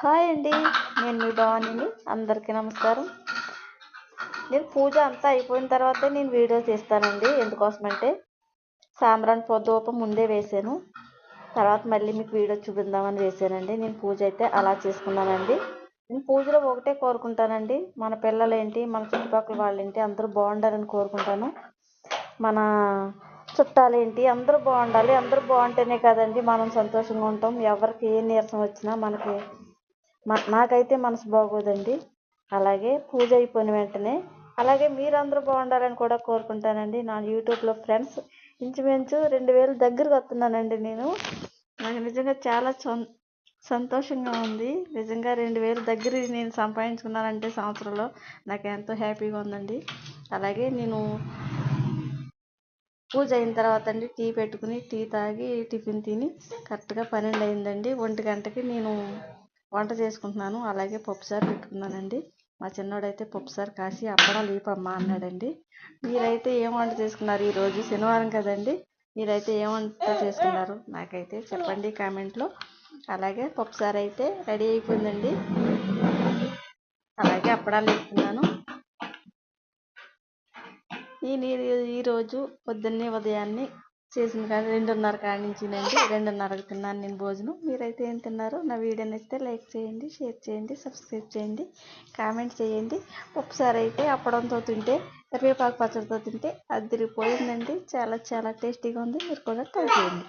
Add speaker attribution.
Speaker 1: Hi అండి. నేను మీ భవానీని. అందరికీ నమస్కారం. నేను పూజ అంతా అయిపోయిన తర్వాతే నేను వీడియో తీస్తానండి ఎందుకోసమంటే సాంబ్రాన్ పొద్దుపం ముందే వేసాను తర్వాత మళ్ళీ మీకు వీడియో చూపిద్దామని వేసానండి నేను పూజ అయితే అలా చేసుకున్నానండి. నేను పూజలో ఒకటే కోరుకుంటానండి. మన పిల్లలేంటి మన చుట్టుపక్కల వాళ్ళేంటి అందరూ బాగుండాలని కోరుకుంటాను. మన చుట్టాలేంటి అందరూ బాగుండాలి. అందరూ బాగుంటేనే కదండి మనం సంతోషంగా ఉంటాం. ఎవరికి ఏ నీరసం వచ్చినా మనకి నాకైతే మనసు బాగోదండి. అలాగే పూజ అయిపోయిన వెంటనే అలాగే మీరందరూ బాగుండాలని కూడా కోరుకుంటానండి. నా యూట్యూబ్లో ఫ్రెండ్స్ ఇంచుమించు రెండు వేలు దగ్గరకు వస్తున్నానండి నేను. నాకు నిజంగా చాలా సంతోషంగా ఉంది. నిజంగా రెండు వేలు దగ్గర నేను సంపాదించుకున్నానంటే సంవత్సరంలో నాకు ఎంతో హ్యాపీగా ఉందండి. అలాగే నేను పూజ అయిన తర్వాత అండి టీ పెట్టుకుని టీ తాగి టిఫిన్ తిని కరెక్ట్గా పన్నెండు అయిందండి. ఒంటి గంటకి నేను వంట చేసుకుంటున్నాను. అలాగే పప్పుసారు పెట్టుకున్నానండి మా చిన్నోడైతే పప్పుసారు కాసి అప్పడాలు ఈపమ్మా అన్నాడండి. మీరైతే ఏం వంట చేసుకున్నారు ఈరోజు శనివారం కదండి. మీరైతే ఏం వంట చేసుకున్నారు? నాకైతే చెప్పండి కామెంట్లో. అలాగే పప్పుసారు అయితే రెడీ అయిపోయిందండి. అలాగే అప్పడాలు ఈ నేను ఈరోజు పొద్దున్నే ఉదయాన్నే చేసిన కానీ రెండున్నర కాడి నుంచినండి రెండున్నరకు తిన్నాను నేను భోజనం. మీరైతే ఏం తిన్నారు నా వీడియో నచ్చితే లైక్ చేయండి షేర్ చేయండి సబ్స్క్రైబ్ చేయండి కామెంట్ చేయండి. ఒకసారి అయితే అప్పడంతో తింటే కరివేపాకు పచ్చడితో తింటే అదిరిపోయిందండి. చాలా చాలా టేస్టీగా ఉంది. మీరు కూడా ట్రై చేయండి.